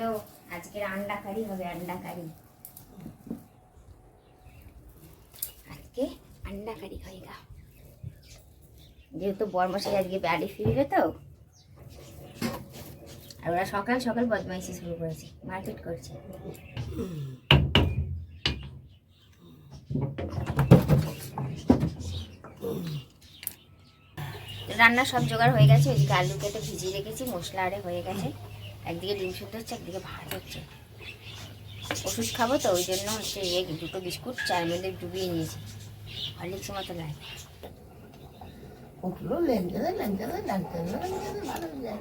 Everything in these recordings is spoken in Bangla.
হ্যালো আজকের আন্ডা কারি হবে আন্ডা কারি আজকে আন্ডা কারি যেহেতু বরমশাই আজকে বাড়ি ফিরবে তো, আর ওরা সকাল সকাল বদমাইশি শুরু করেছে, মারপিট করছে। রান্না সব জোগাড় হয়ে গেছে ওইদিকে আলু কেটে ভিজিয়ে রেখেছি, মশলা আরে হয়ে গেছে। একদিকে ডিম সেদ্ধ হচ্ছে, একদিকে ভাত হচ্ছে। ওষুধ খাব তো, ওই জন্য হচ্ছে এক দুটো বিস্কুট, চায়ের মধ্যে ডুবিয়ে নিয়েছি। হরলিক্স মতো লাগে ওগুলো লেনতে দে লেনতে দে ভালো যায়।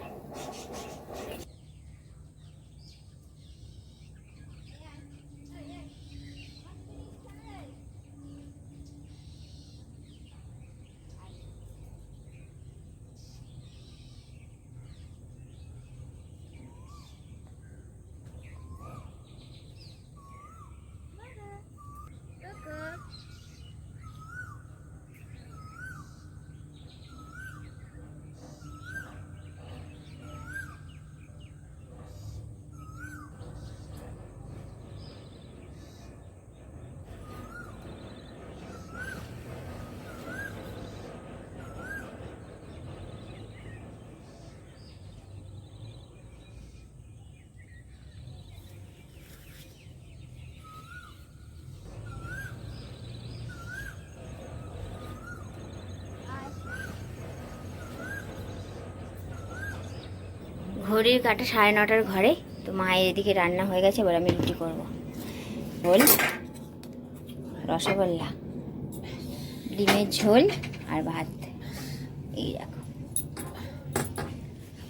ঘড়ির কাটা সাড়ে নটার ঘরে। তো মা এদিকে রান্না হয়ে গেছে, এবার আমি রুটি করব। বল রসগোল্লা, ডিমের ঝোল আর ভাত। এই দেখো।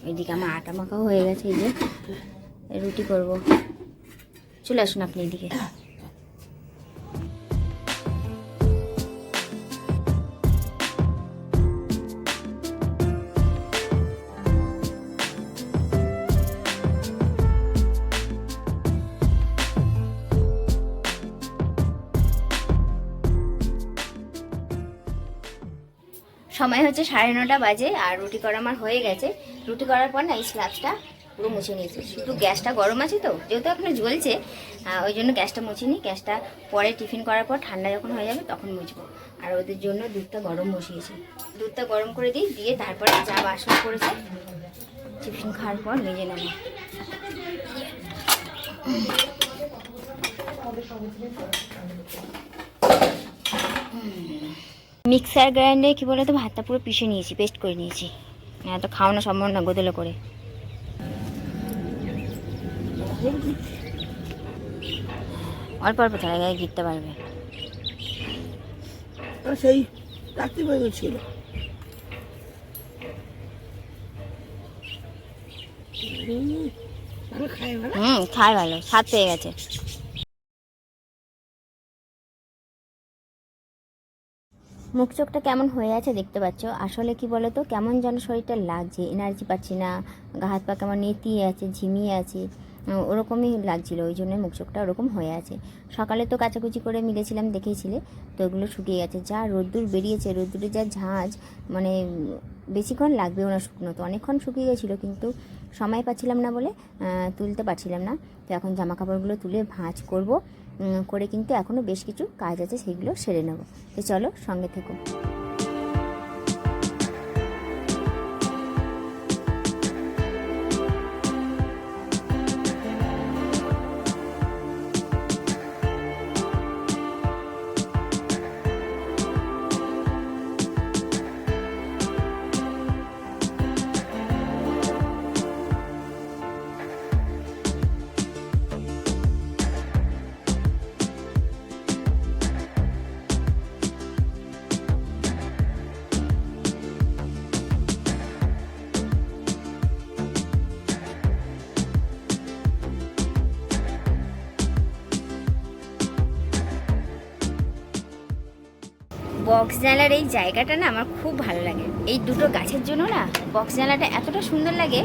ওইদিকে আমার আটা মাখাও হয়ে গেছে, এই যে। রুটি করব। চলে আসুন আপনি এদিকে। সময় হচ্ছে সাড়ে নটা বাজে আর রুটি করা আমার হয়ে গেছে। রুটি করার পর না এই স্ল্যাবসটা পুরো মুছে নিয়েছি। শুধু গ্যাসটা গরম আছে তো, যেহেতু এখনও জ্বলছে ওই জন্য গ্যাসটা মুছে নিই। গ্যাসটা পরে টিফিন করার পর ঠান্ডা যখন হয়ে যাবে তখন মুছবো। আর ওদের জন্য দুধটা গরম বসিয়েছি। দুধটা গরম করে দিই, দিয়ে তারপরে যা বাসন করেছে টিফিন খাওয়ার পর মেজে নেব। মিক্সার গ্রাইন্ডে কি বলে তো ভাতটা পুরো পিষে নিয়েছি পেস্ট করে নিয়েছি। এত খাওয়ানো সম্ভব না গোদলে করে। অল্প অল্প ছাড়া গায়ে গিরতে পারবে। সেই ছিল। হুম খায় ভালো স্বাদ পেয়ে গেছে। মুখ চোখটা কেমন হয়ে আছে দেখতে পাচ্ছ? আসলে কি বলো তো কেমন যেন শরীরটা লাগছে এনার্জি পাচ্ছি না, গা হাত পা কেমন নেতিয়ে আছে, ঝিমিয়ে আছে ওরকমই লাগছিল, ওই জন্য মুখ চোখটা ওরকম হয়ে আছে। সকালে তো কাচাকুচি করে মিলেছিলাম, দেখেছিলে, তো ওগুলো শুকিয়ে গেছে। যা রোদ্দুর বেরিয়েছে, রোদ্দুরে যা ঝাঁঝ মানে বেশিক্ষণ লাগবেও না শুকনো তো, অনেকক্ষণ শুকিয়ে গেছিল, কিন্তু সময় পাচ্ছিলাম না বলে তুলতে পারছিলাম না। তো এখন জামা কাপড়গুলো তুলে ভাঁজ করব। করে কিন্তু এখনও বেশ কিছু কাজ আছে সেগুলো সেরে নেব। তো চলো সঙ্গে থেকো। বক্স জানলার এই জায়গাটা না আমার খুব ভালো লাগে। এই দুটো গাছের জন্য না বক্স জানলাটা এতটা সুন্দর লাগে,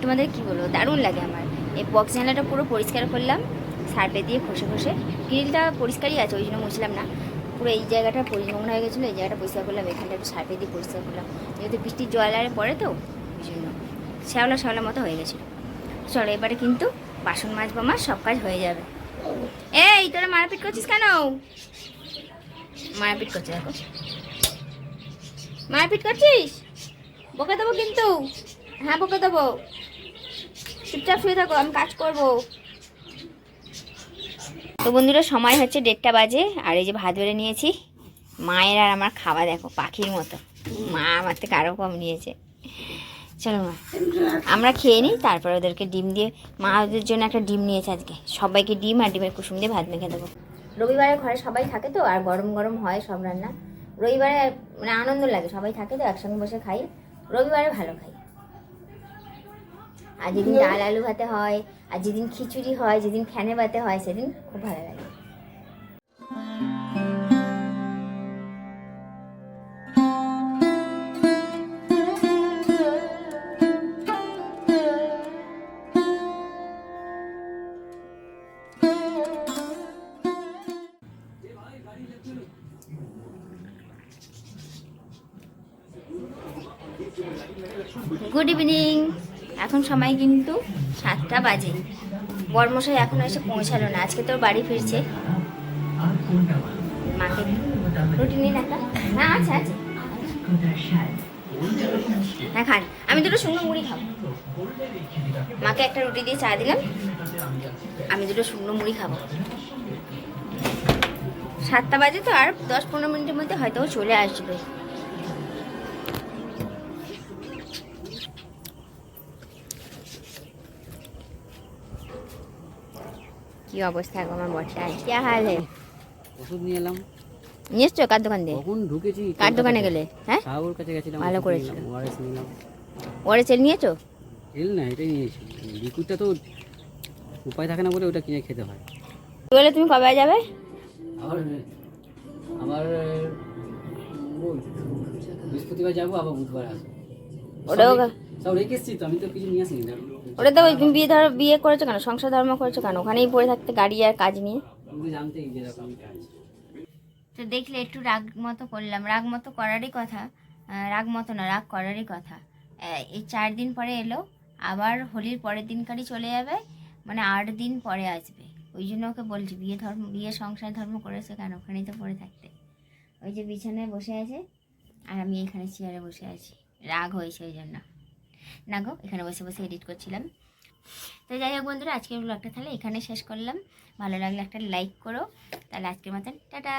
তোমাদের কি বলব, দারুণ লাগে আমার। এই বক্স জানলাটা পুরো পরিষ্কার করলাম, সার্পে দিয়ে ঘষে ঘষে। গ্রিলটা পরিষ্কারই আছে, ওই জন্য মুছলাম না। পুরো এই জায়গাটা পরিষ্কার হয়ে গেছিল, এই জায়গাটা পরিষ্কার করলাম, এখানটা একটু সার্পে দিয়ে পরিষ্কার করলাম। যেহেতু বৃষ্টির জল আরে পড়ে তো ওই জন্য। শ্যাওলা শ্যাওলা মতো হয়ে গেছিল। চলো এবারে কিন্তু বাসন মাজবো আমার, সব কাজ হয়ে যাবে। এই, তোরা মারপিট করছিস কেন? মারপিট করছে, দেখো। মারপিট করছিস? বকে দেবো কিন্তু। হ্যাঁ বকে দেবো। চুপচাপ শুয়ে থাকো, আমি কাজ করব। তো বন্ধুরা, সময় হচ্ছে দেড়টা বাজে, আর এই যে ভাত বেড়ে নিয়েছি। মায়ের আর আমার খাওয়া, দেখো, পাখির মতো। মা আমার থেকে আরও কম নিয়েছে। চলো মা, আমরা খেয়ে নিই, তারপরে ওদেরকে ডিম দিয়ে, মা ওদের জন্য একটা ডিম নিয়েছে আজকে। সবাইকে ডিম আর ডিমের কুসুম দিয়ে ভাত মেখে দেবো। রবিবারে ঘরে সবাই থাকে তো আর গরম গরম হয় সব রান্না। রবিবারে মানে আনন্দ লাগে সবাই থাকে তো একসঙ্গে বসে খাই। রবিবারে ভালো খাই। আর যেদিন ডাল আলু ভাতে হয় আর যেদিন খিচুড়ি হয় যেদিন ফ্যানে ভাতে হয় সেদিন খুব ভালো লাগে। গুড ইভিনিং এখন সময় কিন্তু সাতটা বাজে। বর্মশাই এখন এসে পৌঁছালো না। আজকে তোর বাড়ি ফিরছে। মাকে রুটি নিন একটা। হ্যাঁ আছে আছে। হ্যাঁ খান। আমি দুটো শুকনো মুড়ি খাব। মাকে একটা রুটি দিয়ে চা দিলাম। আমি দুটো শুকনো মুড়ি খাব। সাতটা বাজে তো, আর দশ পনেরো মিনিটের মধ্যে হয়তো চলে আসবে। কি অবস্থা গো আমার বরটার কি হাল হে? ওষুধ নিয়ে এলাম। নিয়ে এসছো কার দোকান দিয়ে? কখন ঢুকেছি কার দোকানে গেলে? হ্যাঁ? সাহুর কাছে গেছিলাম ভালো করেছ। ওআরএস নিলাম ওরে চেল নিয়েছো? এল না এটাই নিয়েছি। লিকুইডটা তো উপায় থাকে না বলে ওটা কিনে খেতে হয়। বলে তুমি কবে যাবে? আবার আবার ওই বৃহস্পতিবার যাব আবার বুধবার আসব। ওটাও সব- সব রেখে এসছি তো আমি তো কিছু নিয়ে আসিনি। ওটা তো ওই তুমি বিয়ে ধর বিয়ে করেছ কেন? সংসার ধর্ম করেছ কেন? ওখানেই পড়ে থাকতে গাড়ি আর কাজ নিয়ে। তুমি জানতে যেরকম কাজ। তো দেখলে একটু রাগ মতো করলাম। রাগ মতো করারই কথা রাগ মতো না রাগ করারই কথা। এই চার দিন পরে এলো আবার হোলির পরের দিনকারই চলে যাবে মানে আট দিন পরে আসবে। ওই জন্য ওকে বলছি বিয়ে ধর্ম বিয়ে সংসার ধর্ম করেছে কেন ওখানেই তো পড়ে থাকতে? ওই যে বিছানায় বসে আছে আর আমি এখানে চেয়ারে বসে আছি। রাগ হয়েছে ওই জন্য। না গো, এখানে বসে বসে এডিট করছিলাম। তো যাই হোক বন্ধুরা, আজকের ব্লগটা তাহলে এখানে শেষ করলাম। ভালো লাগলে একটা লাইক করো। তাহলে আজকের মতন, টাটা!